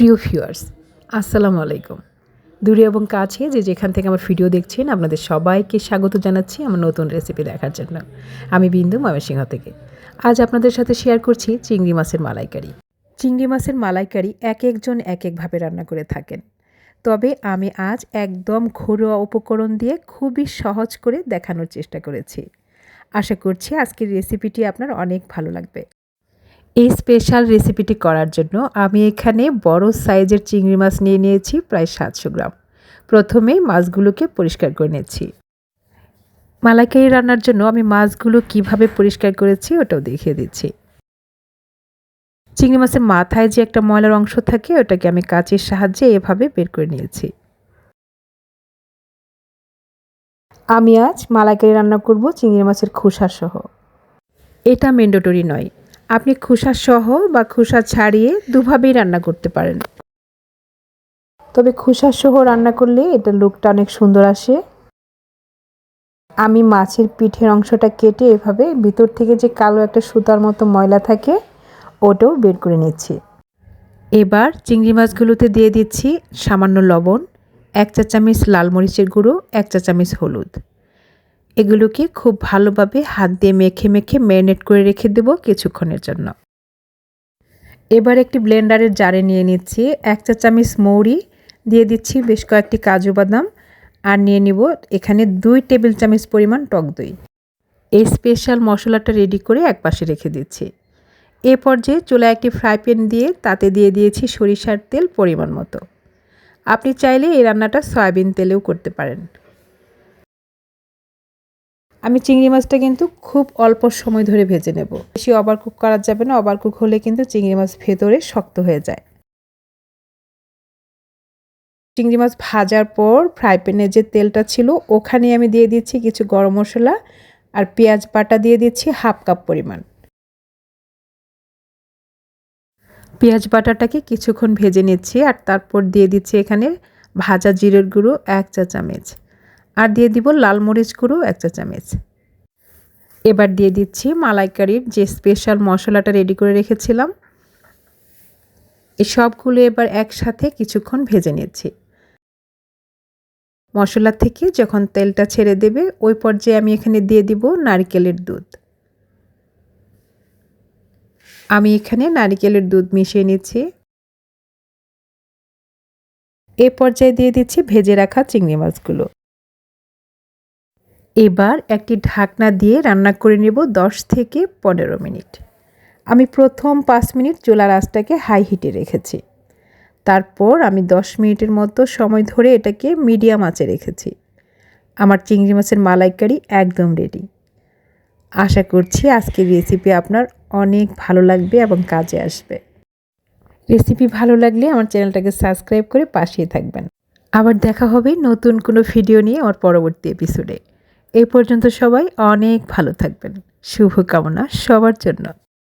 প্রিয় ভিউয়ার্স, আসসালামু আলাইকুম। দূরে এবং কাছে যে যেখান থেকে আমার ভিডিও দেখছেন, আপনাদের সবাইকে স্বাগত জানাচ্ছি আমার নতুন রেসিপি দেখার জন্য। আমি বিন্দু ময়মনসিংহ থেকে। আজ আপনাদের সাথে শেয়ার করছি চিংড়ি মাছের মালাইকারি। চিংড়ি মাছের মালাইকারি এক একজন এক একভাবে রান্না করে থাকেন। তবে আমি আজ একদম ঘরোয়া উপকরণ দিয়ে খুবই সহজ করে দেখানোর চেষ্টা করেছি। আশা করছি আজকের রেসিপিটি আপনার অনেক ভালো লাগবে। এই স্পেশাল রেসিপিটি করার জন্য আমি এখানে বড় সাইজের চিংড়ি মাছ নিয়ে নিয়েছি, প্রায় সাতশো গ্রাম। প্রথমে মাছগুলোকে পরিষ্কার করে নিয়েছি মালাইকারি রান্নার জন্য আমি মাছগুলো কীভাবে পরিষ্কার করেছি ওটাও দেখিয়ে দিচ্ছি। চিংড়ি মাছের মাথায় যে একটা ময়লার অংশ থাকে, ওটাকে আমি কাঁচের সাহায্যে এভাবে বের করে নিয়েছি। আমি আজ মালাইকারি রান্না করব চিংড়ি মাছের খোসা সহ। এটা মেন্ডোটরি নয়। আপনি খোসা সহ বা খোসা ছাড়িয়ে দুভাবেই রান্না করতে পারেন। তবে খোসা সহ রান্না করলে এটা লুকটা অনেক সুন্দর আসে। আমি মাছের পিঠের অংশটা কেটে এভাবে ভিতর থেকে যে কালো একটা সুতার মতো ময়লা থাকে, ওটাও বের করে নিচ্ছি। এবার চিংড়ি মাছগুলোতে দিয়ে দিচ্ছি সামান্য লবণ, এক চা চামচ লাল মরিচের গুঁড়ো, এক চা চামচ হলুদ। এগুলোকে খুব ভালোভাবে হাত দিয়ে মেখে মেখে ম্যারিনেট করে রেখে দেব কিছুক্ষণের জন্য। এবার একটি ব্লেন্ডারের জারে নিয়ে নিচ্ছি। এক চা চামচ মৌরি, দিয়ে দিচ্ছি বেশ কয়েকটি কাজু বাদাম আর নিয়ে নিব এখানে দুই টেবিল চামচ পরিমাণ টক দই। এই স্পেশাল মশলাটা রেডি করে এক পাশে রেখে দিচ্ছি। এ পর্যায়ে চুলায় একটি ফ্রাই প্যান দিয়ে তাতে দিয়ে দিয়েছি সরিষার তেল পরিমাণ মতো। আপনি চাইলে এই রান্নাটা সয়াবিন তেলেও করতে পারেন। আমি চিংড়ি মাছটা কিন্তু খুব অল্প সময় ধরে ভেজে নেব। বেশি ওভারকুক করা যাবে না ওভারকুক হলে কিন্তু চিংড়ি মাছ ভেতরে শক্ত হয়ে যায়। চিংড়ি মাছ ভাজার পর ফ্রাই প্যানে যে তেলটা ছিল, ওখানে আমি দিয়ে দিচ্ছি কিছু গরম মশলা আর পেঁয়াজ বাটা দিয়ে দিচ্ছি হাফ কাপ পরিমাণ। পেঁয়াজ বাটাটাকে কিছুক্ষণ ভেজে নিচ্ছি আর তারপর দিয়ে দিচ্ছি এখানে ভাজা জিরের গুঁড়ো এক চা চামচ আর দিয়ে দিব লাল মরিচ গুঁড়ো, এক চা চামচ। এবার দিয়ে দিচ্ছি মালাইকারির যে স্পেশাল মশলাটা রেডি করে রেখেছিলাম। এই সবগুলো এবার একসাথে কিছুক্ষণ ভেজে নিচ্ছি। মশলা থেকে যখন তেলটা ছেড়ে দেবে, ওই পর্যায়ে আমি এখানে দিয়ে দিব নারকেলের দুধ। আমি এখানে নারিকেলের দুধ মিশিয়ে নিচ্ছি। এ পর্যায়ে দিয়ে দিচ্ছি ভেজে রাখা চিংড়ি মাছগুলো। এবার একটি ঢাকনা দিয়ে রান্না করে নেব দশ থেকে পনেরো মিনিট। আমি প্রথম পাঁচ মিনিট চুলার আঁচটাকে হাই হিটে রেখেছি। তারপর আমি দশ মিনিটের মতো সময় ধরে এটাকে মিডিয়াম আঁচে রেখেছি। আমার চিংড়ি মাছের মালাইকারি একদম রেডি আশা করছি আজকের রেসিপি আপনার অনেক ভালো লাগবে এবং কাজে আসবে। রেসিপি ভালো লাগলে আমার চ্যানেলটাকে সাবস্ক্রাইব করে পাশেই থাকবেন। আবার দেখা হবে নতুন কোনো ভিডিও নিয়ে আমার পরবর্তী এপিসোডে এই পর্যন্ত সবাই অনেক ভালো থাকবেন। শুভকামনা সবার জন্য।